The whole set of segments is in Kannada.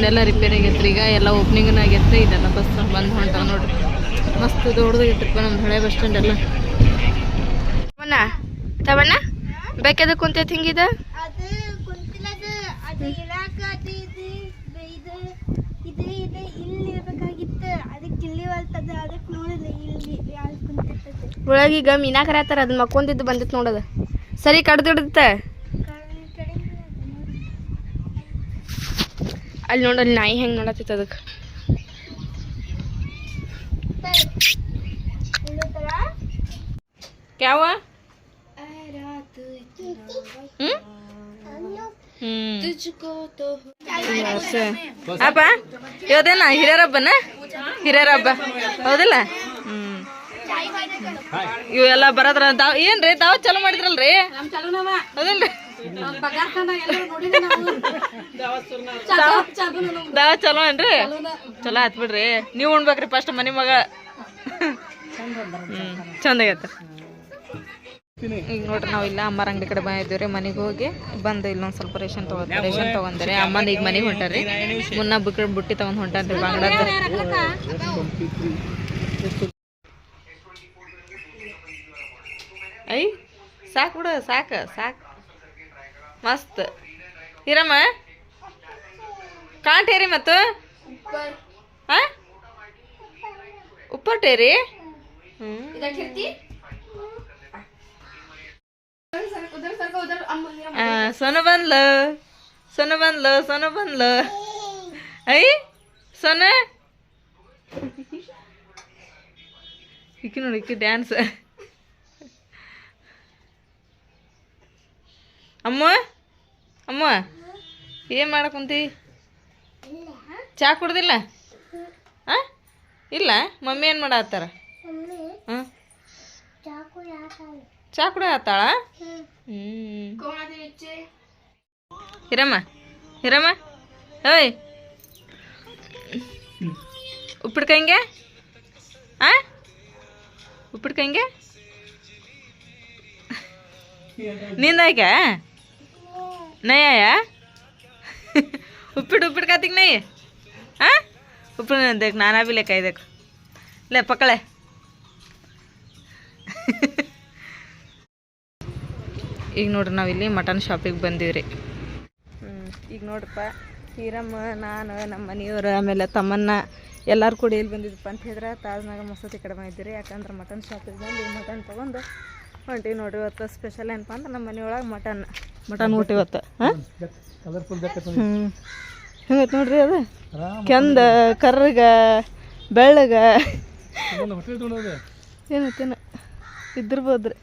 ಸ್ಟ್ಯಾಂಡ್ ಎಲ್ಲ ರಿಪೇರಿ ಆಗೈತ್ರಿ. ಈಗ ಎಲ್ಲ ಓಪನಿಂಗ್ ಆಗೈತ್ರಿ. ಇದೆಲ್ಲ ಬಸ್ ಬಂದು ಹೊಂಟಾವ ನೋಡ್ರಿ. ಮಸ್ತ್ ದೊಡ್ಡದಾಗೈತ್ರಿಪ್ಪ ನಮ್ಮ ಹಳೆ ಬಸ್ ಸ್ಟ್ಯಾಂಡ್ ಎಲ್ಲ. ತವಣ್ಣ ತವಣ್ಣ ಬೇಕದ ಕುಂತೈತಿ ಹಿಂಗಿದ ಅದು ಮೀನಾಕರ ಅದು ಇಳಾಕ ಅದು ಇದು ಬಂದಿತ್ತು ಇದು ಸರಿ ಇಲ್ಲಿ ಇರ್ಬೇಕಾಗಿತ್ತು ಅದಕ್ಕೆ ಇಲ್ಲಿ ಹೊಲ್ತದ ಅದಕ್ಕೆ ನೋಡಿಲ್ಲ ಇಲ್ಲಿ ಅಲ್ಲಿ ಕುಂತಿರ್ತದೆ ಒಳಗೀಗ ಮೀನಾ ಕರ್ಯಾತಾರ ಅದನ್ನ ಮಕ್ಕೊಂದಿದ್ದು ಬಂದಿತ್ತು ನೋಡದ ಸರಿ ಕಡ್ದಿಡ್ದತ್ತ ಕಡೆ ಅಲ್ಲಿ ನೋಡಲ್ಲಿ ನಾಯಿ ಹೆಂಗೆ ನೋಡತ್ತಿತ್ತು ಅದಕ್ಕೆ. ಯಾವ ಅಪ್ಪ ಇವತ್ತೇನ ಹಿರಿಯರ ಹಬ್ಬನ ಹಿರಿಯರ ಹಬ್ಬ ಹೌದಿಲ್ಲ? ಹ್ಮ್. ಇವೆಲ್ಲ ಬರೋದ್ರ ದಾವ್ ಏನ್ರಿ ದಾವ್ ಚಲೋ ಮಾಡಿದ್ರಲ್ರಿ? ಹೌದಿಲ್ರಿ? ದಾವ ಚಲೋ ಏನ್ರಿ? ಚಲೋ ಆತ್ ಬಿಡ್ರಿ. ನೀವು ಉಣ್ಬೇಕ್ರಿ ಫಸ್ಟ್ ಮನಿ ಮಗ. ಹ್ಮ್ ಚಂದ ಆಗೈತೆ ಈಗ ನೋಡ್ರಿ ನಾವು ಇಲ್ಲ ಅಮ್ಮರ ಅಂಗಡಿ ಕಡೆ ಬಂದಿದ್ದೀವಿ ಮನೆಗೆ ಹೋಗಿ. ಬಂದು ಇಲ್ಲೊಂದು ಸ್ವಲ್ಪ ರೇಷನ್ ತಗೊಂಡ್ ರೇಷನ್ ತಗೊಂಡ್ರಿ. ಅಮ್ಮನ ಈಗ ಮನೆಗೆ ಹೊಂಟಾರಿ ಮುನ್ನ ಬುಕ್ ಬುಟ್ಟಿ ತಗೊಂಡ್ ಹೊಂಟಾನ್ರಿ ಬಾಂಗ್ಲಾದ ಐ ಸಾಕು ಬಿಡು ಸಾಕು ಸಾಕು. ಮಸ್ತ್. ಇರಮ್ಮ ಕಾಂಟೇರಿ ಮತ್ತು? ಹಾ ಉಪ್ಪಟ್ಟೇರಿ ಹ್ಞೂ ಸೊನು ಬಂದ್ಲ. ಸೊನು ಬಂದ್ಲ ಸೊನು ಬಂದ್ಲ. ಐ ಸೊನ. ಇಕ್ಕಿ ನೋಡಿ ಇಕ್ಕಿ ಡ್ಯಾನ್ಸ್ ಅಮ್ಮ? ಅಮ್ಮ? ಏನು ಮಾಡಕುಂತಿ ಚಾ ಕುಡ್ದಿಲ್ಲ? ಹಾಂ ಇಲ್ಲ. ಮಮ್ಮಿ ಏನು ಮಾಡತ್ತಾರ ಹಾಂ ಚಾಕು ಯಾಕೆ ಚಾ ಕುಡ ಆತಾಳ? ಹಿರಮ್ಮ. ಹಿರಮ್ಮ. ಓಯ್. ಉಪ್ಪಿಡ್ಕಂಗೆ ಆ? ಉಪ್ಪಿಡ್ಕಂಗೆ ನಿಂದಾಯ್ಕ ನಯ್ಯ ಉಪ್ಪಿಟ್ಟು ಉಪ್ಪಿಟ್ಟು ಕಾತಿಗೆ ನೈ ಹಾಂ ಉಪ್ಪಿಟ್ಟು ದೇಕ್, ನಾನಾ ಬಿ ಲೆಕ್ಕ ಇದಕ್ಕೆ ಲೇ ಪಕ್ಕಳೆ ಈಗ ನೋಡ್ರಿ ನಾವಿಲ್ಲಿ ಮಟನ್ ಶಾಪಿಗೆ ಬಂದೀವ್ರಿ. ಹ್ಞೂ ಈಗ ನೋಡ್ರಪ್ಪ, ಹೀರಮ್ಮ, ನಾನು, ನಮ್ಮ ಮನೆಯವರು, ಆಮೇಲೆ ತಮ್ಮನ್ನ ಎಲ್ಲರೂ ಕೂಡ ಇಲ್ಲಿ ಬಂದಿದ್ದಪ್ಪ ಅಂತ ಹೇಳಿದ್ರೆ ತಾಜ್ನಾಗ ಮಸೂತಿ ಕಡಿಮೆ ಇದ್ದೀರಿ ಯಾಕಂದ್ರೆ ಮಟನ್ ಶಾಪಿಗೆ ಬಂದು, ಮಟನ್ ತೊಗೊಂಡು ಹೊಂಟಿವಿ ನೋಡ್ರಿ ಇವತ್ತು ಸ್ಪೆಷಲ್ ಏನಪ್ಪ ಅಂದ್ರೆ ನಮ್ಮ ಮನೆಯೊಳಗೆ ಮಟನ್ ಮಟನ್ ಊಟ ಇವತ್ತು. ಹಾಂ? ಹ್ಞೂ ಹಿಂಗೈತೆ ನೋಡ್ರಿ ಅದು? ಕೆಂದ ಕರ್ರಗ ಬೆಳ್ಳಗ. ಏನತ್ತೇನ ಇದ್ದಿರ್ಬೋದ್ರಿ.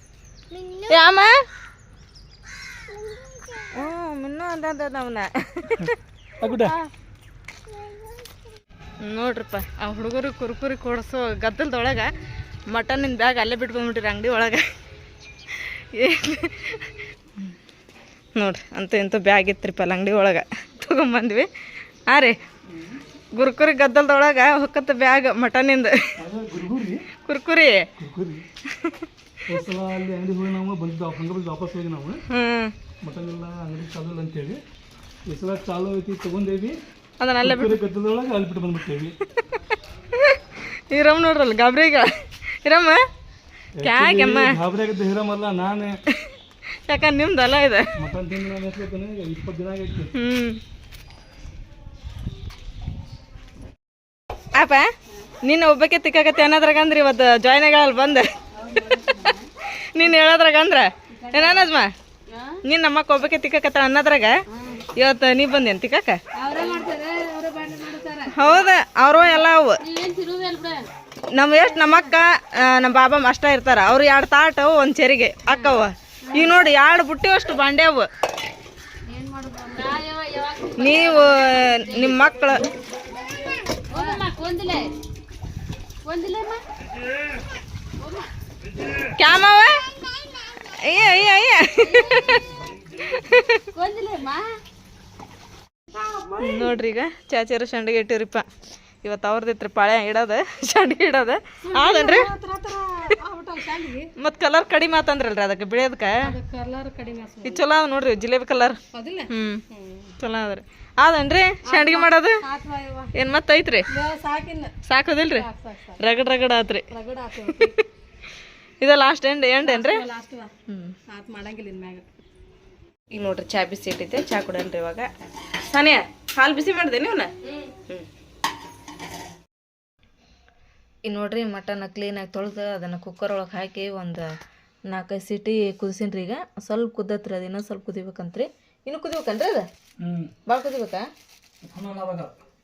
ಯಾಮ ಹ್ಞೂ ಇನ್ನೂ ಅಂತ ಅವನ ನೋಡ್ರಪ್ಪ ಆ ಹುಡುಗರು ಕುರ್ಕುರಿ ಕೊಡಿಸೋ ಗದ್ದಲದೊಳಗೆ ಮಟನಿನ ಬ್ಯಾಗ್ ಅಲ್ಲೇ ಬಿಟ್ಟು ಬಂದ್ಬಿಟ್ರಿ ಅಂಗಡಿ ಒಳಗೆ. ನೋಡ್ರಿ ಅಂತ ಇಂಥ ಬ್ಯಾಗ್ ಇತ್ತು ಅಲ್ಲಿ ಅಂಗಡಿ ಒಳಗೆ. ತೊಗೊಂಬಂದ್ವಿ. ಹಾಂ ರೀ ಗುರ್ಕುರಿ ಗದ್ದಲದೊಳಗೆ ಹೊಕ್ಕತ್ತ ಬ್ಯಾಗ್ ಮಟನಿಂದ. ಕುರ್ಕುರಿ? ಅಲ್ಲಿ ಅಂಗಡಿ ಹೋಗಿ ನಾವು ಬಂದಿದ್ದು ಹಂಗೆ ಬಂದು ವಾಪಸ್ ಹೋಗಿ ನಾವು. ಹ್ಞೂ ಮಟನ್ ಎಲ್ಲ ಅಂಗಡಿ ಚಾಲು ಇಲ್ಲ ಅಂತೇಳಿ. ಈ ಸಲ ಚಾಲು ಐತಿ ತಗೊಂಡೇವಿ. ಅದನ್ನ ಅಲ್ಲೇ ಬಿಟ್ಟು ಬೇರೆ ಗದ್ದಲದೊಳಗೆ ಅಲ್ಲಿ ಬಿಟ್ಟು ಬಂದ್ಬಿಟ್ಟೇವಿ. ಇರಮ್ಮ ನೋಡ್ರಲ್ಲ ಗಾಬ್ರಿಗ. ಇರಮ್ಮ ಕ್ಯಾಗಮ್ಮ ಹಿರಮಲ್ಲ ನಾನು. ಯಾಕಂದ್ರೆ ನಿಮ್ದು ಅಲ್ಲ ಇದೆ. ಮಟನ್ ತಿಂದು ನಾನು ಎಷ್ಟಾಗ್ತಾನೆ ಇಪ್ಪತ್ತು ದಿನ ಆಗೈತಿ. ಹ್ಞೂ ಅಪ್ಪ ನಿನ್ನ ಒಬ್ಬಕ್ಕೆ ತಿಕ್ಕಾಕತ್ತೆ ಅನ್ನೋದ್ರಾಗ ಅಂದ್ರೆ ಇವತ್ತು ಜಾಯ್ನ್ ಆಗಲ್ಲ ಬಂದೆ. ನೀನು ಹೇಳೋದ್ರಾಗ ಅಂದ್ರೆ. ಏನಾನಜ್ಮ ನೀನು ನಮ್ಮಕ್ಕ ಒಬ್ಬಕ್ಕೆ ತಿಕ್ಕಾಕತ್ತ ಅನ್ನೋದ್ರಾಗ ಇವತ್ತು ನೀ ಬಂದೇನು ತಿಕ್ಕಾಕ? ಹೌದ ಅವರು ಎಲ್ಲ ಅವು. ನಮ್ಮ ಎಷ್ಟು ನಮ್ಮಕ್ಕ ಆ, ನಮ್ಮ ಬಾಬಾ ಅಷ್ಟೇ ಇರ್ತಾರ. ಅವ್ರು ಎರಡು ತಾಟ ಒಂದು ಚೆರಿಗೆ. ಅಕ್ಕವ ಈಗ ನೋಡಿ ಎರಡು ಬುಟ್ಟಿ ಅಷ್ಟು ಬಾಂಡೆ ಅವು. ನೀವು ನಿಮ್ಮ ಮಕ್ಕಳು ಕ್ಯಾಮವ? ಅಯ್ಯ ಅಯ್ಯ ಅಯ್ಯ. ನೋಡ್ರಿ ಈಗ ಚಾಚಾರ ಸಂಡಿಗೆ ಇವತ್ತು ಅವ್ರದಿತ್ರಿ ಪಾಳೆ ಇಡೋದು ಚಂಡಿ ಇಡೋದು. ಆದನ್ರಿ ಮತ್ತು ಕಲರ್ ಕಡಿಮೆ ಆತಂದ್ರಲ್ರಿ ಅದಕ್ಕೆ ಬಿಳಿಯೋದಕ್ಕೆ ಇದು ಚಲೋ ಅದ ನೋಡ್ರಿ ಜಿಲೇಬಿ ಕಲರ್ ಹ್ಮ್. ಹ್ಞೂ ಚಲೋ ಅದ ರೀ ಆದನ್ರಿ ಶಾಂಡ್ಗಿ ಮಾಡೋದು? ಏನ್ ಮತ್ತೆ ಐತ್ರಿ? ಸಾಕೋದಿಲ್ರಿ? ರಗಡ್ ರಗಡ್ ಆತ್ರಿ. ಇದ ಲಾಸ್ಟ್ ಎಂಡ್ ಎಂಡ್ ಏನ್ರಿ? ಈಗ ನೋಡ್ರಿ ಚಾ ಬಿಸಿ ಇಟ್ಟಿದ್ದೆ ಚಾ ಕೊಡನ್ರಿ ಇವಾಗ. ಸಾನಿಯಾ ಹಾಲು ಬಿಸಿ ಮಾಡಿದೆ ನೀವನ್ನ ಹ್ಞೂ ಈಗ ನೋಡ್ರಿ ಮಟನ್ ಕ್ಲೀನಾಗಿ ತೊಳೆದು ಅದನ್ನು ಕುಕ್ಕರ್ ಒಳಗೆ ಹಾಕಿ ಒಂದು ನಾಲ್ಕೈದು ಸೀಟಿ ಕುದಿಸಿನ್ರಿ ಈಗ. ಸ್ವಲ್ಪ ಕುದ್ದತ್ರಿ ಅದು ಇನ್ನೂ ಸ್ವಲ್ಪ ಕುದಿಬೇಕಂತ್ರಿ. ಇನ್ನೂ ಕುದಿಬೇಕನ್ರಿ ಅದು? ಹ್ಞೂ ಭಾಳ ಕುದಿಬೇಕಾ?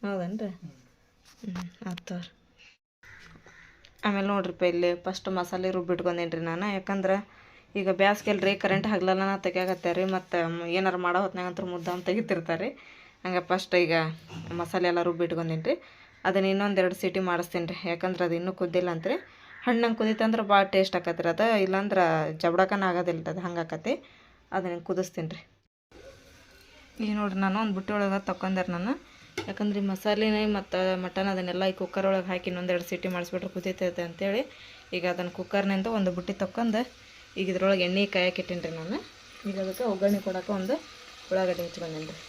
ಹೌದೇನ್ರಿ? ಹ್ಞೂ ಆಯ್ತು ಆಮೇಲೆ ನೋಡ್ರಿಪ್ಪ ಇಲ್ಲಿ ಫಸ್ಟ್ ಮಸಾಲೆ ರುಬ್ಬಿಟ್ಕೊಂಡೇನಿ ರೀ ನಾನು. ಯಾಕಂದ್ರೆ ಈಗ ಬ್ಯಾಸ್ಗೆಲ್ರಿ ಕರೆಂಟ್ ಹಗ್ಲಲ್ಲ ತೆಗಿಯಾಕತ್ತೆ ರೀ ಮತ್ತು ಏನಾರು ಮಾಡೋ ಹೊತ್ನಾಗ ಅಂತ ಮುದ್ದಾಮ್ ತೆಗಿತಿರ್ತಾರೆ. ರೀ ಹಂಗೆ ಫಸ್ಟ್ ಈಗ ಮಸಾಲೆ ಎಲ್ಲ ರುಬ್ಬಿಟ್ಕೊಂಡೇನಿ ರೀ ಅದನ್ನ ಇನ್ನೊಂದೆರಡು ಸೀಟಿ ಮಾಡಿಸ್ತೀನಿ ರೀ ಯಾಕಂದ್ರೆ ಅದು ಇನ್ನೂ ಕುದ್ದಿಲ್ಲ ಅಂತ್ರಿ. ಹಣ್ಣಂಗೆ ಕುದೀತಂದ್ರೆ ಭಾಳ ಟೇಸ್ಟ್ ಆಕತ್ರಿ. ಅದು ಇಲ್ಲಾಂದ್ರೆ ಜಬಡಕನ ಆಗೋದಿಲ್ಲ ಅದು ಹಂಗೆ ಆಕತಿ ಅದನ್ನು ಕುದಿಸ್ತೀನಿ ರೀ ಈಗ ನೋಡ್ರಿ ನಾನು ಒಂದು ಬುಟ್ಟಿ ಒಳಗೆ ತಕೊಂಡಾರ ನಾನು. ಯಾಕಂದ್ರೆ ಮಸಾಲೆನೇ ಮತ್ತು ಮಟನ್ ಅದನ್ನೆಲ್ಲ ಈ ಕುಕ್ಕರ್ ಒಳಗೆ ಹಾಕಿ ಇನ್ನೊಂದೆರಡು ಸೀಟಿ ಮಾಡಿಸ್ಬಿಟ್ರೆ ಕುದೀತೈತೆ ಅಂತೇಳಿ ಈಗ ಅದನ್ನು ಕುಕ್ಕರ್ನಿಂದ ಒಂದು ಬುಟ್ಟಿ ತಕೊಂಡು ಈಗ ಇದ್ರೊಳಗೆ ಎಣ್ಣೆ ಕಾಯಕ್ಕೆ ರೀ ನಾನು. ಈಗ ಅದಕ್ಕೆ ಒಗ್ಗರಣೆ ಕೊಡೋಕೆ ಒಂದು ಉಳ್ಳಾಗಡ್ಡೆ ಹಚ್ಕೊಂಡೇನಿ ರೀ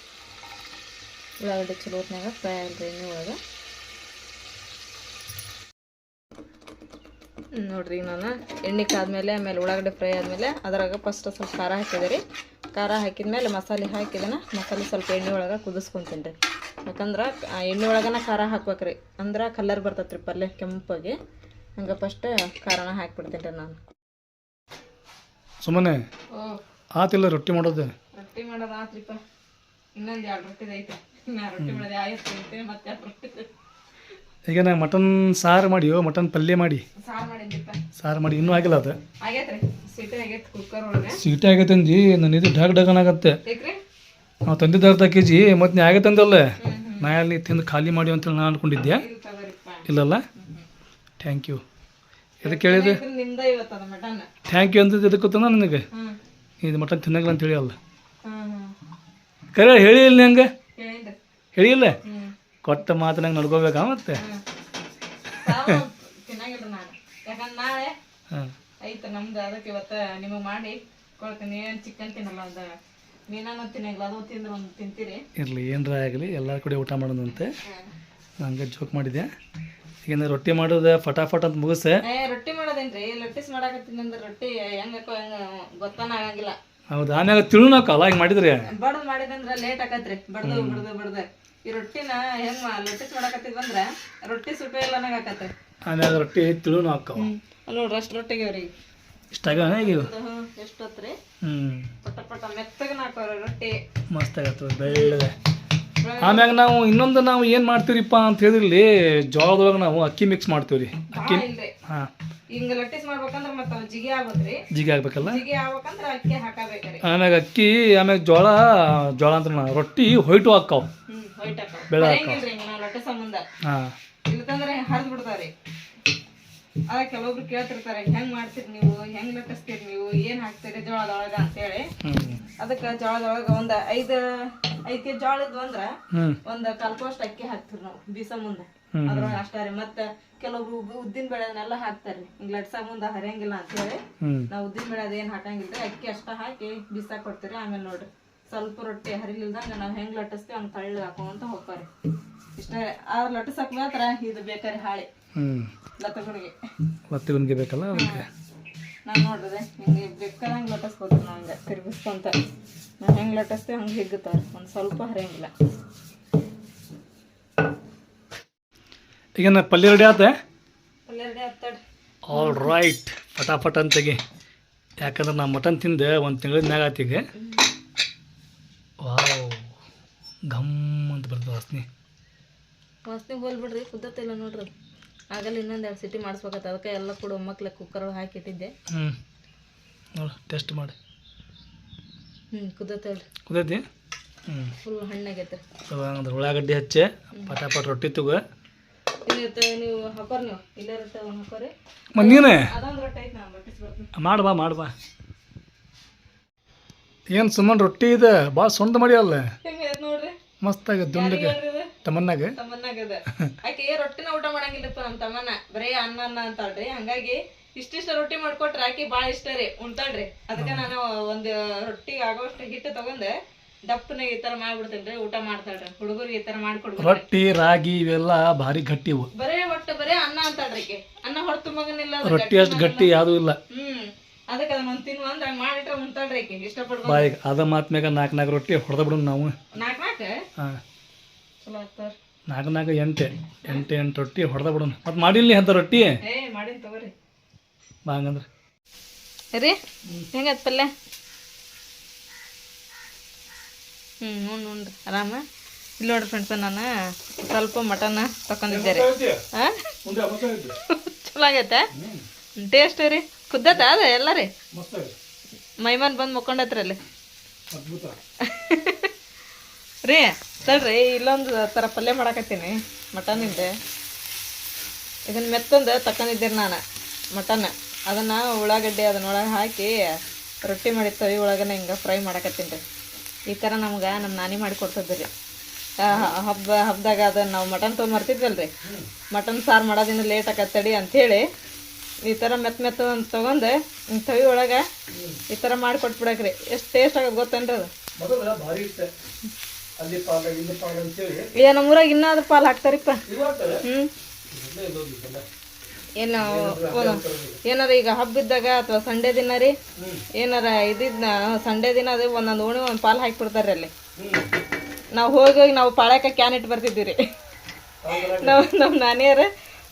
ಉಳ್ಳಾಗಡ್ಡೆ ಚಲೋ ಹೊತ್ನಾಗ ಫ್ರೈ ಆಗಲ್ರಿ ಎಣ್ಣೆ ಒಳಗೆ. ನೋಡ್ರಿ ನಾನು ಎಣ್ಣೆ ಕಾದ್ಮೇಲೆ ಆಮೇಲೆ ಉಳ್ಳಾಗಡ್ಡೆ ಫ್ರೈ ಆದಮೇಲೆ ಅದ್ರಾಗ ಫಸ್ಟ್ ಸ್ವಲ್ಪ ಖಾರ ಹಾಕಿದೆ ರೀ. ಖಾರ ಹಾಕಿದ್ಮೇಲೆ ಮಸಾಲೆ ಹಾಕಿದನ ಮಸಾಲೆ ಸ್ವಲ್ಪ ಎಣ್ಣೆ ಒಳಗೆ ಕುದಿಸ್ಕೊಂತೀನಿ ರೀ. ಯಾಕಂದ್ರೆ ಎಣ್ಣೆ ಒಳಗನ ಖಾರ ಹಾಕ್ಬೇಕ್ರಿ ಅಂದ್ರೆ ಕಲರ್ ಬರ್ತೈತೆ ರೀ ಪಲ್ಯ ಕೆಂಪಾಗಿ. ಹಂಗೆ ಫಸ್ಟ್ ಖಾರನ ಹಾಕ್ಬಿಡ್ತೀನಿ ರೀ ನಾನು. ಸುಮ್ಮನೆ ಆತಿಲ್ಲ ರೊಟ್ಟಿ ಮಾಡೋದು? ರೊಟ್ಟಿ ಮಾಡೋದು ಆತ್ರಿಪ್ಪ. ಇನ್ನೊಂದು ಎರಡು ರೊಟ್ಟಿದೈತೆ ನಾ ರೊಟ್ಟಿ ಮಾಡೋದು ಆಯ್ತು ತಿಂತೀನಿ ಮತ್ತೆ ಎರಡು ರೊಟ್ಟಿ ಈಗ ನಾ ಮಟನ್ ಸಾರು ಮಾಡಿಯೋ ಮಟನ್ ಪಲ್ಯ ಮಾಡಿ? ಸಾರು ಮಾಡಿ ಇನ್ನೂ ಆಗಿಲ್ಲ ಅದು? ಸೀಟ ಆಗೈತೆ ಅಂದು ನನ್ನ ಇದು ಡಗ್ ಡಗನ್ ಆಗತ್ತೆ. ನಾವು ತಂದಿದ್ದ ಅರ್ಧ ಕೆ ಜಿ ಮತ್ತೆ ನೀ ಆಗತ್ತೆ ಅಂದಲ್ಲ ನಾ ಅಲ್ಲಿ ತಿಂದು ಖಾಲಿ ಮಾಡಿ ಅಂತೇಳಿ ನಾನು ಅನ್ಕೊಂಡಿದ್ದೆ ಇಲ್ಲಲ್ಲ? ಥ್ಯಾಂಕ್ ಯು ಇದಕ್ಕೆ ಹೇಳಿದೆ ಥ್ಯಾಂಕ್ ಯು ಅಂತ ಇದಕ್ಕೆ ಗೊತ್ತಾನ ನನಗೆ? ಇದು ಮಟನ್ ತಿನ್ನಂಗಿಲ್ಲ ಅಂತ ಹೇಳಿ ಅಲ್ಲ ಕರೆ ಹೇಳಿಲ್ಲ ಹಂಗೆ? ಹೇಳಿನ್ರಿ ಹೇಳಿಲ್ಲ ಕೊಟ್ಟ ಮಾತನಾಗ ನಡ್ಕೋಬೇಕಾ ಮತ್ತೆ? ತಿನ್ನಂಗಿಲ್ಲ ನಾನು. ಯಾಕಂದ್ರೆ ನಾಳೆ ಐತೆ ನಮ್ದು ಅದಕ್ಕೆ ಇವತ್ತು ನಿಮಗೆ ಮಾಡಿ ಕೊಡ್ತೀನಿ. ಏನು ಚಿಕನ್ ತಿನ್ನಲ್ಲ ಅಂದ. ಮೀನನ್ನು ತಿನ್ನಂಗಿಲ್ಲ ಅದು ತಿಂದ್ರೆ ಒಂದು ತಿಂತೀರಿ. ಇರಲಿ ಏನರ ಆಗಲಿ ಎಲ್ಲರ ಕಡೆ ಊಟ ಮಾಡೋದಂತೆ ಹಂಗೆ ಜೋಕ್ ಮಾಡಿದೆ ಈಗ ರೊಟ್ಟಿ ಮಾಡೋದ ಫಟಾಫಟ್ ಅಂತ ಮುಗಿಸೆ. ರೊಟ್ಟಿ ಮಾಡೋದೇನ್ರಿ? ಲೊಟ್ಟಿಸ್ ಮಾಡಾಕತ್ತೀನಿ ಅಂದ್ರೆ ರೊಟ್ಟಿ ಹೆಂಗಕ್ಕೋ ಹೆಂಗ ಗೊತ್ತಾನ ಆಗಂಗಿಲ್ಲ. ಹೌದು? ಆಮ್ಯಾಗ ತಿಳುನಕ್ಕಲ್ಲ ಕಾಲಾಗಿ ಮಾಡಿದ್ರಿ? ಬಡ್ದು ಮಾಡಿದಂದ್ರೆ ಲೇಟ್ ಆಕತ್ರಿ. ಬಡ್ದು ಬಡ್ದು ಬಡ್ದು. ಈ ರೊಟ್ಟಿನ ಹೆಂಗ್ ಲಟ್ಟಿಸ್ ಮಾಡಾಕತ್ತಿದ್ವಂದ್ರ ರೊಟ್ಟಿ ಸುಟ್ಟು ಇಲ್ಲ ಅನ್ನಂಗ್ ಆಕತ್ರಿ ಆಮ್ಯಾಗ ರೊಟ್ಟಿ ತಿಳು ಹಾಕವ. ನೋಡ್ರಿ ಅಷ್ಟು ರೊಟ್ಟಿಗೆ ಅವ್ರಿ ಇಷ್ಟಾಗ ಹೇಗೆ ಎಷ್ಟು ಹೊತ್ರಿ ಪಟ ಪಟ ಮೆತ್ತಗನ ಹಾಕೋರಿ ರೊಟ್ಟಿ. ಮಸ್ತ್ ಆಗತ್ತೆ ಬೆಳ್ಳಗೆ. ಆಮ್ಯಾಗ ನಾವು ಇನ್ನೊಂದು ನಾವು ಏನು ಮಾಡ್ತೀವ್ರಿಪ್ಪ ಅಂತ ಹೇಳಿದ್ರಿ ಜೋಳದೊಳಗೆ ನಾವು ಅಕ್ಕಿ ಮಿಕ್ಸ್ ಮಾಡ್ತೀವಿ ರೀ ಅಕ್ಕಿ ಹಾಂ. ಹಿಂಗ ಲಟ್ಟಿಸ್ ಮಾಡ್ಬೇಕಂದ್ರ ಮತ್ತೆ ಜಿಗಿ ಆಗ್ಬೇಕ್ರಿ. ಜಿಗಿ ಆಗ್ಬೇಕಲ್ಲ? ಜಿಗಿ ಆಗ್ಬೇಕಂದ್ರ ಅಕ್ಕಿ ಹಾಕಬೇಕ್ರಿ. ಆಮ್ಯಾಗ ಅಕ್ಕಿ ಆಮ್ಯಾಗ ಜೋಳ ಜೋಳ ಅಂತ ರೊಟ್ಟಿ ಹೊಯ್ಟು ಹಾಕಾವ. ಇಲ್ಲಂದ್ರೆ ಹರಿದ್ ಬಿಡ್ತಾವ್ರಿ? ಅದ ಕೆಲವೊಬ್ರು ಕೇಳ್ತಿರ್ತಾರೆ ಹೆಂಗ್ ಮಾಡ್ತೀರಿ ನೀವು? ಹೆಂಗ್ ಲಟ್ಟಿಸ್ತೀರಿ ನೀವು? ಏನ್ ಹಾಕ್ತೀರಿ? ಜೋಳದೊಳಗ ಅಂತೇಳಿ. ಅದಕ್ಕ ಜೋಳದೊಳಗ ಒಂದ್ ಐದ್ ಐದ್ ಕೆಜಿ ಜೋಳ ಇದ್ವು ಅಂದ್ರ ಒಂದ್ ಕಾಲ್ಕೋಸ್ಟ್ ಅಕ್ಕಿ ಹಾಕ್ತಿರ್ ನಾವು ಬೀಸ ಮುಂದ. ಅದ್ರೊಳಗ ಅಷ್ಟೇ ರೀ. ಮತ್ತ ಕೆಲವೊಬ್ರು ಉದ್ದಿನ ಬೆಳೆದನ್ನೆಲ್ಲ ಹಾಕ್ತಾರ್ರಿ ಹಿಂಗ್ ಲಟ್ಸ ಮುಂದ ಹರಿಯಂಗಿಲ್ಲ ಅಂತ ಹೇಳಿ ಹ್ಞೂ ನಾವು ಉದ್ದಿನ ಬೆಳೆ ಅದೇನ್ ಹಾಕಂಗಿಲ್ರಿ? ಅಕ್ಕಿ ಅಷ್ಟ ಹಾಕಿ ಬಿಸಾಕ್ ಕೊಡ್ತೀರಿ. ಆಮೇಲೆ ನೋಡ್ರಿ. ಸ್ವಲ್ಪ ರೊಟ್ಟಿ ಹರಿಲಿಲ್ದಂಗ ನಾವ್ ಹೆಂಗ್ ಲಟ್ಟಿಸ್ತೀವಿ ಹಂಗ್ ತಳ್ಳಿ ಹಾಕೊಂತ ಹೋಗ್ತಾರೆ ಇಷ್ಟೇ ಆ ಲಟ್ಟಿಸಕ್ ಮಾತ್ರ ಇದು ಬೇಕಾರಿ ಹಾಳೆ. ಲತ್ತಗುಣಿಗೆ ಒತ್ತಿಗೊಂದಿಗೆ ಬೇಕಲ್ಲ ನಾವ್ ನೋಡ್ರಿ ಹಿಂಗೆ ಬೇಕಾದಂಗೆ ಲಟ್ಟಿಸ್ಬೋದು ನಾವು ಹಂಗೆ ತಿರ್ಗಿಸ್ಕೊಂತ. ನಾ ಹೆಂಗ್ ಲಟ್ಟಿಸ್ತೀವಿ ಹಂಗೆ ಹಿಗ್ಗುತ್ತಾರ ಒಂದ್ ಸ್ವಲ್ಪ ಹರಿಯಂಗಿಲ್ಲ. ಈಗ ಪಲ್ಯ ರೆಡಿ ಆತ? ರೆಡಿ ಹತ್ತಾಡ್ರಿ ಆಲ್ ರೈಟ್ ಪಟಾಪಟ ಅಂತೆಗೆ ಯಾಕಂದ್ರೆ ನಾ ಮಟನ್ ತಿಂದೆ ಒಂದು ತಿಂಗಳ ಮ್ಯಾಗ ಆತೀಗ ವಾವ್ ಘಮ್ ಅಂತ ಬರ್ತದೆ ವಾಸನೆ. ವಾಸನೆ ಹೋಲ್ಬಿಡ್ರಿ ಕುದ್ದತ್ತಿಲ್ಲ ನೋಡ್ರಿ ಆಗಲ್ಲ ಇನ್ನೊಂದು ಎರಡು ಸಿಟಿ ಮಾಡಿಸ್ಬೇಕತ್ತ ಅದಕ್ಕೆ ಎಲ್ಲ ಕೂಡ ಒಮ್ಮಕ್ಲೆ ಕುಕ್ಕರ್ ಒಳಗೆ ಹಾಕಿಟ್ಟಿದ್ದೆ ಹ್ಞೂ ನೋಡಿ ಟೆಸ್ಟ್ ಮಾಡಿ. ಹ್ಞೂ ಕುದ್ದತ್ತಲ್ರಿ ಕುದೈತಿ ಹ್ಞೂ ಫುಲ್ ಹಣ್ಣಾಗೈತೆ ಅಂದ್ರೆ ಉಳ್ಳಾಗಡ್ಡಿ ಹಚ್ಚೆ ಪಟಾಪಟ್ ರೊಟ್ಟಿ ತಗೋ. ನೀವು ಹಾಕೋರಿ ನೀವು? ಇಲ್ಲೇ ರೊಟ್ಟಿ ಹಾಕೋರಿ? ಮತ್ತು ನೀನೇ? ಮಾಡ್ಬಾ ಮಾಡ್ಬಾ ಏನು ಸುಮ್ಮನೆ ರೊಟ್ಟಿ ಇದೆ? ಭಾಳ ಸ್ವಂತ ಮಾಡಿ ಅಲ್ಲ. ಮಸ್ತಾಗ ದುಂಡಗೆ. ಯಾರಿಗದ ತಮ್ಮನ್ನಾಗ ತಮ್ಮನ್ನಾಗದ ಆಕೆ ರೊಟ್ಟಿನ ಊಟ ಮಾಡಂಗಿಲ್ಲಪ್ಪ ನಮ್ಮ ತಮ್ಮನ ಬರೇ ಅನ್ನ ಅನ್ನ ಅಂತಾಳ್ರಿ. ಹಂಗಾಗಿ ಇಷ್ಟಿಷ್ಟ ರೊಟ್ಟಿ ಮಾಡ್ಕೊಟ್ರೆ ಆಕಿ ಭಾಳ ಇಷ್ಟ ರೀ ಉಣ್ತಾಳ್ರಿ. ಅದಕ್ಕೆ ನಾನು ಒಂದು ರೊಟ್ಟಿ ಆಗೋಷ್ಟು ಹಿಟ್ಟು ತಗೊಂಡೆ ದಪ್ಪನಾಗ ಈ ತರ ಮಾಡ್ಬಿಡ್ತೇನ್ರಿ ಊಟ ಮಾಡ್ತಾಳ್ರಿ. ಹುಡುಗರಿಗೆ ಈ ತರ ಮಾಡ್ಕೊಡ್ಬೇಕು ರೊಟ್ಟಿ ರಾಗಿ ಇವೆಲ್ಲ ಭಾರಿ ಗಟ್ಟಿ ಇವು. ಬರೇ ಒಟ್ಟು ಬರೇ ಅನ್ನ ಅಂತಾಳ್ರಿ ಆಕೆ. ಅನ್ನ ಹೊಡ್ತು ಮಗನಿಲ್ಲ ರೊಟ್ಟಿ ಅಷ್ಟು ಗಟ್ಟಿ ಯಾವುದೂ ಇಲ್ಲ. ಹ್ಮ್. ಅದಕ್ಕೆ ಅದನ್ನ ಒಂದ್ ತಿನ್ನು ಅಂದ್ ಹಂಗ್ ಮಾಡಿಟ್ರೆ ಉಂಟಾಳ್ರಿ ಈಕಿ ಇಷ್ಟಪಡ್ಬೋದು ಬಾಯಿಗೆ ಅದ ಮಾತ್ಮ್ಯಾಗ ನಾಲ್ಕು ನಾಲ್ಕು ರೊಟ್ಟಿ ಹೊಡೆದ ಬಿಡು ನಾವು. ನಾಲ್ಕು ನಾಲ್ಕು ಹಾಂ. ಚಲೋ ಆಗ್ತಾರ ನಾಲ್ಕು ನಾಲ್ಕು ಎಂಟೆ ಎಂಟು ಎಂಟು ರೊಟ್ಟಿ ಹೊಡೆದ ಬಿಡು ಮತ್ತು ಮಾಡಿಲ್ಲ ಅಂತ ರೊಟ್ಟಿ? ಏ ಮಾಡಿನ್ ತಗೋರಿ. ಬಾ ಹಂಗಂದ್ರೆ. ರೀ ಹೆಂಗತ್ ಪಲ್ಯ? ಹ್ಞೂ ಉಣ್ಣು ಉಣ್ರಿ ಆರಾಮ? ಇಲ್ಲಿ ನೋಡ್ರಿ ಫ್ರೆಂಡ್ಸ್ ನಾನು ಸ್ವಲ್ಪ ಮಟನ್ ತಕೊಂಡಿದ್ದೆ ರೀ ಹಾಂ ಚಲೋ ಆಗೈತೆ? ಟೇಸ್ಟ್ ರೀ. ಕುದ್ದತ ಅದ ಎಲ್ಲ ರೀ ಮೈಮನ್ ಬಂದು ಮುಕೊಂಡತ್ರಲ್ಲಿ ರೀ ತಡ್ರಿ ಇಲ್ಲೊಂದು ಥರ ಪಲ್ಯ ಮಾಡಾಕತ್ತೀನಿ ಇದೆ ಇದನ್ನ ಮೆತ್ತಂದು ತಕೊಂಡಿದ್ದೀರಿ ನಾನು ಮಟನ್. ಅದನ್ನು ಉಳ್ಳಾಗಡ್ಡೆ ಅದನ್ನೊಳಗೆ ಹಾಕಿ ರೊಟ್ಟಿ ಮಾಡಿ ಒಳಗನ ಹಿಂಗೆ ಫ್ರೈ ಮಾಡಾಕತ್ತೀನಿ ರೀ. ಈ ಥರ ನಮ್ಗೆ ನಮ್ಮ ನಾನಿ ಮಾಡಿ ಕೊಡ್ತಿದ್ದೆ ರೀ. ಹಬ್ಬ ಹಬ್ಬದಾಗ ಅದನ್ನು ನಾವು ಮಟನ್ ತೊಗೊಂಬರ್ತಿದ್ವಲ್ಲ ರೀ ಮಟನ್ ಸಾರು ಮಾಡೋದಿನ ಲೇಟ್ ಆಕತ್ತಡಿ ಅಂಥೇಳಿ ಈ ಥರ ಮೆತ್ತ ಮೆತ್ತ ಒಂದು ತೊಗೊಂಡು ತವಿ ಒಳಗೆ ಈ ಥರ ಮಾಡಿ ಕೊಟ್ಬಿಡಕ್ರಿ. ಎಷ್ಟು ಟೇಸ್ಟ್ ಆಗೋದು ಗೊತ್ತೇನ್ರಿ ಅದು? ಏ ನಮ್ಮೂರಾಗ ಇನ್ನೂ ಪಾಲು ಹಾಕ್ತಾರಿಪ್ಪ. ಹ್ಞೂ. ಏನು ಏನಾರ ಈಗ ಹಬ್ಬ ಇದ್ದಾಗ ಅಥವಾ ಸಂಡೇ ದಿನ ರೀ ಏನಾರ ಇದಿದ್ನ ಸಂಡೇ ದಿನ ಅದು ಒಂದೊಂದು ಓಣಿ ಒಂದು ಪಾಲು ಹಾಕಿಬಿಡ್ತಾರೆ ಅಲ್ಲಿ. ನಾವು ಹೋಗಿ ಹೋಗಿ ನಾವು ಪಾಳ್ಯಕ್ಕೆ ಕ್ಯಾನ್ ಇಟ್ಟು ಬರ್ತಿದ್ದೀವಿ ರೀ ನಾವು ನಮ್ಮ ನಾನಿಯರ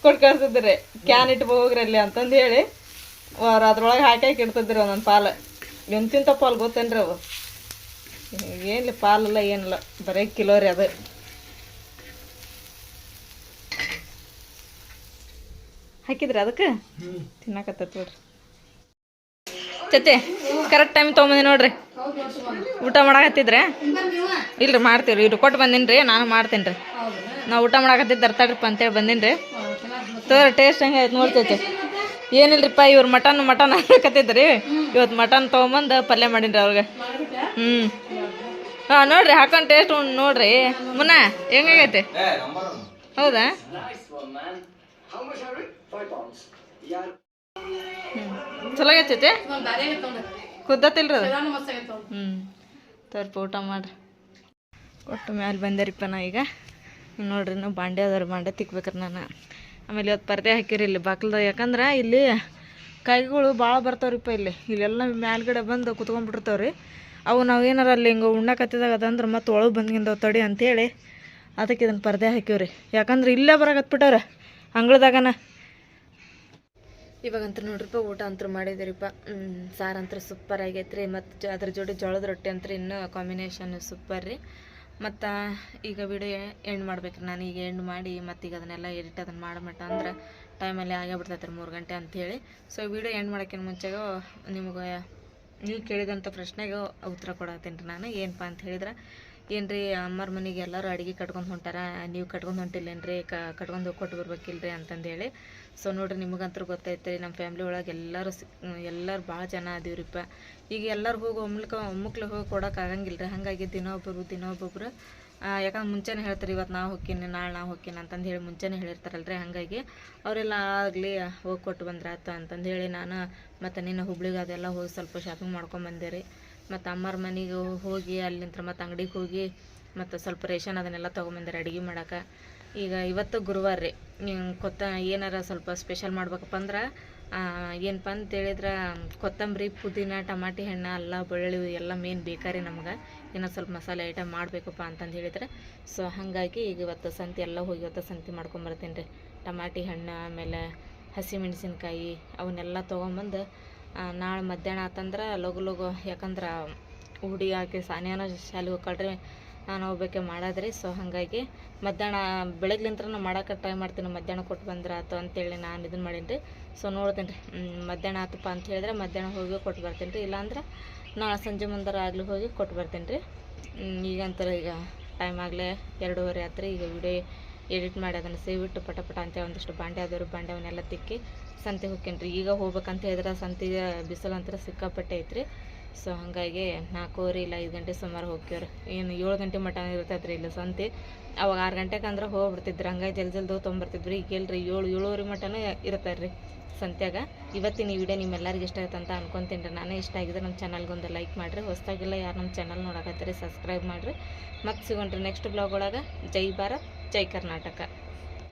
ಕೊಟ್ಟು ಕಳ್ಸಿದ್ರಿ ಕ್ಯಾನ್ ಇಟ್ಟು ಹೋಗ್ರಲ್ಲಿ ಅಂತಂದು ಹೇಳಿ ಅದ್ರೊಳಗೆ ಹಾಕಿ ಇಡ್ತಿದ್ರಿ ಒಂದೊಂದು ಪಾಲು. ಎಂತಿಂತ ಪಾಲು ಗೊತ್ತೇನ್ರಿ ಅವು ಏನಿಲ್ಲ ಪಾಲಿಲ್ಲ ಏನಿಲ್ಲ, ಬರೀ ಕಿಲೋ ರೀ ಅದು. ಹಾಕಿದ್ರಿ ಅದಕ್ಕೆ? ತಿನ್ನಕತ್ತೈತಿ ನೋಡ್ರಿ ಕರೆಕ್ಟ್ ಟೈಮ್ ತೊಗೊಂಬಂದಿ ನೋಡ್ರಿ. ಊಟ ಮಾಡಾಕತ್ತಿದ್ರೆ? ಇಲ್ರಿ ಮಾಡ್ತೀವಿ ಇವ್ರು ಕೊಟ್ಟು ಬಂದೀನಿ ರೀ ನಾನು ಮಾಡ್ತೀನಿ ರೀ ನಾವು ಊಟ ಮಾಡಾಕತ್ತಿದ್ದು ತರ್ತಾಡ್ರಿಪ್ಪ ಅಂತೇಳಿ ಬಂದೀನಿ ರೀ ತೋರಿ ಟೇಸ್ಟ್ ಹೆಂಗೆ ಆಯ್ತು ನೋಡ್ತೈತೆ ಏನಿಲ್ರಿಪ್ಪ ಇವ್ರು ಮಟನ್ ಮಟನ್ ಹಾಕತ್ತಿದ್ರಿ. ಇವತ್ತು ಮಟನ್ ತೊಗೊಂಬಂದು ಪಲ್ಯ ಮಾಡೀನಿ ಅವ್ರಿಗೆ. ಹ್ಞೂ ಹಾಂ ನೋಡ್ರಿ ಹಾಕೊಂಡು ಟೇಸ್ಟ್ ನೋಡ್ರಿ. ಮುನ್ನ ಹೆಂಗಾಗೈತೆ ಹೌದಾ? ಚಲೋ ಆಗೈತೈತೆ ಕುದ್ದತಿಲ್ರಿ ಅದು? ಹ್ಞೂ ತೋರ್ಪ ಊಟ ಮಾಡ್ರಿ. ಕೊಟ್ಟು ಮ್ಯಾಲೆ ಬಂದೇರಿಪ್ಪ ನಾ ಈಗ. ನೋಡ್ರಿ ನಾವು ಬಾಂಡೆ ಅದಾರ ಬಾಂಡೆ ತಿಕ್ಬೇಕ್ರಿ ನಾನು. ಆಮೇಲೆ ಇವತ್ತು ಪರದೆ ಹಾಕಿರಿ ಇಲ್ಲಿ ಬಾಕ್ಲದಾಗ ಯಾಕಂದ್ರೆ ಇಲ್ಲಿ ಕೈಗಳು ಭಾಳ ಬರ್ತಾವ್ರಿಪ್ಪ ಇಲ್ಲಿ. ಇಲ್ಲೆಲ್ಲ ಮ್ಯಾಲ್ಗಡೆ ಬಂದು ಕುತ್ಕೊಂಡ್ಬಿಟ್ಟಿರ್ತಾವ್ರಿ. ಅವು ನಾವು ಏನಾರ ಅಲ್ಲಿ ಹಿಂಗೆ ಉಣ್ಣಕತ್ತಿದಾಗ ಅದಂದ್ರೆ ಮತ್ತೆ ಒಳಗೆ ಬಂದ್ಗಿಂದವು ತಡಿ ಅಂತೇಳಿ ಅದಕ್ಕೆ ಇದನ್ನು ಪರದೆ ಹಾಕಿವ್ರಿ. ಯಾಕಂದ್ರೆ ಇಲ್ಲೇ ಬರಾಕತ್ಬಿಟ್ಟವ್ರೆ ಅಂಗಳದಾಗನ. ಇವಾಗಂತೂ ನೋಡ್ರಿಪ್ಪ ಊಟ ಅಂತೂ ಮಾಡಿದಿರಿಪ್ಪ ಸಾರು ಅಂತೂ ಸೂಪರ್ ಆಗೈತೆ ರೀ ಮತ್ತು ಅದ್ರ ಜೋಡಿ ಜೋಳದ ರೊಟ್ಟಿ ಅಂತೂ ಇನ್ನೂ ಕಾಂಬಿನೇಷನ್ ಸೂಪರ್ ರೀ. ಮತ್ತು ಈಗ ವಿಡಿಯೋ ಎಂಡ್ ಮಾಡ್ಬೇಕು ನಾನು ಈಗ ಎಂಡ್ ಮಾಡಿ ಮತ್ತು ಈಗ ಅದನ್ನೆಲ್ಲ ಎಡಿಟ್ ಅದನ್ನು ಮಾಡ್ಬಿಟ್ಟು ಅಂದ್ರೆ ಟೈಮಲ್ಲಿ ಆಗೇ ಬಿಡ್ತೈತೆ ರೀ ಮೂರು ಗಂಟೆ ಅಂಥೇಳಿ ಸೊ ವಿಡಿಯೋ ಎಂಡ್ ಮಾಡೋಕ್ಕಿಂತ ಮುಂಚೆಗೆ ನಿಮಗೆ ನೀವು ಕೇಳಿದಂಥ ಪ್ರಶ್ನೆಗೆ ಉತ್ತರ ಕೊಡತ್ತೀನಿ ರೀ ನಾನು. ಏನಪ್ಪ ಅಂತ ಹೇಳಿದ್ರೆ ಏನು ರೀ ಅಮ್ಮರ ಮನೆಗೆ ಎಲ್ಲರೂ ಅಡುಗೆ ಕಟ್ಕೊಂಡು ಹೊಂಟಾರ? ನೀವು ಕಟ್ಕೊಂಡು ಹೊಂಟಿಲ್ಲೇನ್ರಿ? ಕ, ಕಟ್ಕೊಂಡು ಹೋಗಿ ಕೊಟ್ಟು ಬರ್ಬೇಕಿಲ್ರಿ ಅಂತಂದೇಳಿ. ಸೊ ನೋಡ್ರಿ ನಿಮಗಂತೂ ಗೊತ್ತೈತೆ ನಮ್ಮ ಫ್ಯಾಮ್ಲಿ ಒಳಗೆ ಎಲ್ಲರೂ ಎಲ್ಲರೂ ಭಾಳ ಜನ ಅದೀವ್ರಿಪ್ಪ. ಈಗ ಎಲ್ಲರೂ ಹೋಗಿ ಒಮ್ಲಿಕ ಒಮ್ಮಕ್ಲೆ ಹೋಗಿ ಕೊಡೋಕೆ ಆಗಂಗಿಲ್ಲ ರೀ ಹಾಗಾಗಿ ದಿನ ಒಬ್ಬೊಬ್ರು ದಿನ ಒಬ್ಬೊಬ್ರು ಯಾಕಂದ್ರೆ ಮುಂಚೆನೇ ಹೇಳ್ತಾರೆ ಇವತ್ತು ನಾವು ಹೋಗ್ತೀನಿ ನಾಳೆ ನಾವು ಹೋಗ್ತೀನಿ ಅಂತಂದು ಹೇಳಿ ಮುಂಚೆನೇ ಹೇಳಿರ್ತಾರಲ್ರಿ. ಹಾಗಾಗಿ ಅವರೆಲ್ಲ ಆಗಲಿ, ಹೋಗಿ ಕೊಟ್ಟು ಬಂದ್ರಾತು ಅಂತಂದು ಹೇಳಿ ನಾನು ಮತ್ತು ನಿನ್ನ ಹುಬ್ಳಿಗೆ ಅದೆಲ್ಲ ಹೋಗಿ ಸ್ವಲ್ಪ ಶಾಪಿಂಗ್ ಮಾಡ್ಕೊಂಬಂದೆ ರೀ. ಮತ್ತು ಅಮ್ಮರ ಮನೆಗೆ ಹೋಗಿ, ಅಲ್ಲಿಂತ್ರ ಮತ್ತು ಅಂಗಡಿಗೆ ಹೋಗಿ, ಮತ್ತು ಸ್ವಲ್ಪ ರೇಷನ್ ಅದನ್ನೆಲ್ಲ ತೊಗೊಂಬಂದಿರಿ ಅಡುಗೆ ಮಾಡಕ್ಕೆ ಈಗ ಇವತ್ತು ಗುರುವಾರ ರೀ ಕೊತ್ತ, ಏನಾರ ಸ್ವಲ್ಪ ಸ್ಪೆಷಲ್ ಮಾಡ್ಬೇಕಪ್ಪ ಅಂದ್ರೆ ಏನಪ್ಪ ಅಂತ ಹೇಳಿದ್ರೆ, ಕೊತ್ತಂಬರಿ, ಪುದೀನ, ಟಮಾಟಿ ಹಣ್ಣು, ಅಲ್ಲ, ಬೆಳ್ಳುಳ್ಳಿ, ಎಲ್ಲ ಮೇನ್ ಬೇಕಾರಿ ನಮ್ಗೆ. ಏನೋ ಸ್ವಲ್ಪ ಮಸಾಲೆ ಐಟಮ್ ಮಾಡಬೇಕಪ್ಪ ಅಂತಂದು ಹೇಳಿದ್ರೆ. ಸೊ ಹಾಗಾಗಿ ಈಗ ಇವತ್ತು ಸಂತೆ ಎಲ್ಲ ಹೋಗಿ ಇವತ್ತು ಸಂತೆ ಮಾಡ್ಕೊಂಬರ್ತೀನಿ ರೀ ಟಮಾಟಿ ಹಣ್ಣು, ಆಮೇಲೆ ಹಸಿಮೆಣಸಿನ್ಕಾಯಿ ಅವನ್ನೆಲ್ಲ ತೊಗೊಂಬಂದು ನಾಳೆ ಮಧ್ಯಾಹ್ನ ಆತಂದ್ರೆ ಲಗು ಲಗು, ಯಾಕಂದ್ರೆ ಹುಡಿ ಹಾಕಿ ಸಾನಿಯಾನ ಶಾಲೆಗೆ ಹೋಗ್ಕೊಳ್ರಿ, ನಾನು ಹೋಗ್ಬೇಕೆ ಮಾಡದ್ರಿ ಸೊ ಹಾಗಾಗಿ ಮಧ್ಯಾಹ್ನ ಬೆಳಗ್ಲಿಂತ್ರ ನಾನು ಮಾಡೋಕೆ ಟ್ರೈ ಮಾಡ್ತೀನಿ, ಮಧ್ಯಾಹ್ನ ಕೊಟ್ಟು ಬಂದ್ರೆ ಆತು ಅಂತೇಳಿ ನಾನು ಇದನ್ನು ಮಾಡೀನಿ ರೀ ಸೊ ನೋಡ್ತೀನಿ ರೀ ಮಧ್ಯಾಹ್ನ ಆತಪ್ಪ ಅಂತ ಹೇಳಿದ್ರೆ ಮಧ್ಯಾಹ್ನ ಹೋಗಿ ಕೊಟ್ಟು ಬರ್ತೀನಿ ರೀ ಇಲ್ಲಾಂದ್ರೆ ನಾಳೆ ಸಂಜೆ ಮುಂದಾರ ಆಗಲಿ ಹೋಗಿ ಕೊಟ್ಟು ಬರ್ತೀನಿ ರೀ ಈಗಂತಾರೆ ಈಗ ಟೈಮ್ ಆಗಲೇ ಎರಡೂವರೆ ಆತ್ರಿ, ಈಗ ವಿಡಿಯೋ ಎಡಿಟ್ ಮಾಡಿ ಅದನ್ನು ಸೇವಿಟ್ಟು ಪಟ ಪಟ ಅಂತ ಒಂದಿಷ್ಟು ಬಾಂಡೆ ಆದರು ಬಾಂಡೆ ಅವನ್ನೆಲ್ಲ ತಿಕ್ಕಿ ಸಂತೆ ಹೋಗ್ತೀನಿ ರೀ ಈಗ ಹೋಗ್ಬೇಕಂತ ಹೇಳಿದ್ರೆ ಸಂತೆಗೆ ಬಿಸಿಲು ಅಂತರ ಸಿಕ್ಕಾಪಟ್ಟೆ ಐತ್ರಿ. ಸೊ ಹಾಗಾಗಿ ನಾಲ್ಕೂವರೆ ಇಲ್ಲ ಐದು ಗಂಟೆ ಸುಮಾರು ಹೋಗ್ಯವ್ರಿ ಏನು ಏಳು ಗಂಟೆ ಮಟ ಇರ್ತೈತೆ ರೀ ಇಲ್ಲಿ ಸಂತೆ. ಅವಾಗ ಆರು ಗಂಟೆಗೆ ಅಂದ್ರೆ ಹೋಗ್ಬಿಡ್ತಿದ್ರು. ಹಂಗಾಗಿ ಜಲ್ದಿ ಜಲ್ದಿ ತೊಗೊಂಬರ್ತಿದ್ರು ಈಗ ಇಲ್ರಿ ಏಳು, ಏಳುವರೆ ಮಟನೂ ಇರ್ತಾರೆ ರೀ ಸಂತ್ಯಾಗ. ಇವತ್ತಿನ ಈ ವಿಡಿಯೋ ನಿಮ್ಮೆಲ್ಲರಿಗೂ ಇಷ್ಟ ಆಯ್ತು ಅಂತ ಅನ್ಕೊಂತೀನಿ ರೀ. ನಾನೇ ಇಷ್ಟ ಆಗಿದ್ರೆ ನಮ್ಮ ಚಾನಲ್ಗೆ ಒಂದು ಲೈಕ್ ಮಾಡಿರಿ. ಹೊಸ್ದಾಗಿಲ್ಲ ಯಾರು ನಮ್ಮ ಚಾನಲ್ ನೋಡಕತ್ತೀರಿ ಸಬ್ಸ್ಕ್ರೈಬ್ ಮಾಡಿರಿ. ಮತ್ತೆ ಸಿಗೋಣ್ರಿ ನೆಕ್ಸ್ಟ್ ಬ್ಲಾಗ್ ಒಳಗೆ. ಜೈ ಭಾರತ್. ಜೈ ಕರ್ನಾಟಕ.